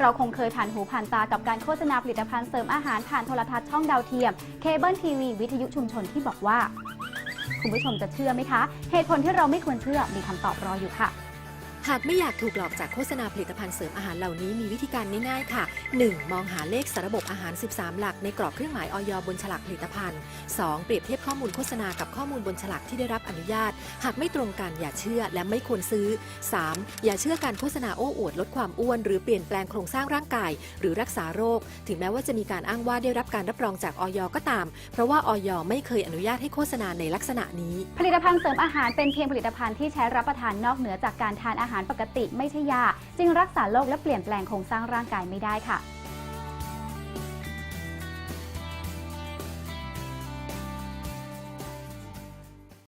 เราคงเคยผ่านหูผ่านตากับการโฆษณาผลิตภัณฑ์เสริมอาหารผ่านโทรทัศน์ช่องดาวเทียมเคเบิลทีวีวิทยุชุมชนที่บอกว่า คุณผู้ชมจะเชื่อไหมคะ เหตุผลที่เราไม่ควรเชื่อมีคำตอบรออยู่ค่ะ หากไม่อยากถูกหลอกจากโฆษณาผลิตภัณฑ์เสริมอาหารเหล่านี้มีวิธีการง่ายๆค่ะ 1. มองหาเลขสารบบอาหาร 13 หลัก ในกรอบเครื่องหมายออยบนฉลากผลิตภัณฑ์ 2. เปรียบเทียบข้อมูลโฆษณากับข้อมูลบนฉลากที่ได้รับอนุญาต หากไม่ตรงกันอย่าเชื่อและไม่ควรซื้อ 3. อย่าเชื่อการโฆษณาโอ้อวดลดความอ้วน หรือเปลี่ยนแปลงโครงสร้างร่างกาย หรือรักษาโรค ถึงแม้ว่าจะมีการอ้างว่าได้รับการรับรองจากออยก็ตาม เพราะว่าออยไม่เคยอนุญาตให้โฆษณาในลักษณะนี้ ผลิตภัณฑ์เสริมอาหารเป็นเพียงผลิตภัณฑ์ที่ใช้รับประทานนอกเหนือจากการทานอาหารปกติไม่ใช่ยา จึงรักษาโรคและเปลี่ยนแปลงโครงสร้างร่างกายไม่ได้ค่ะ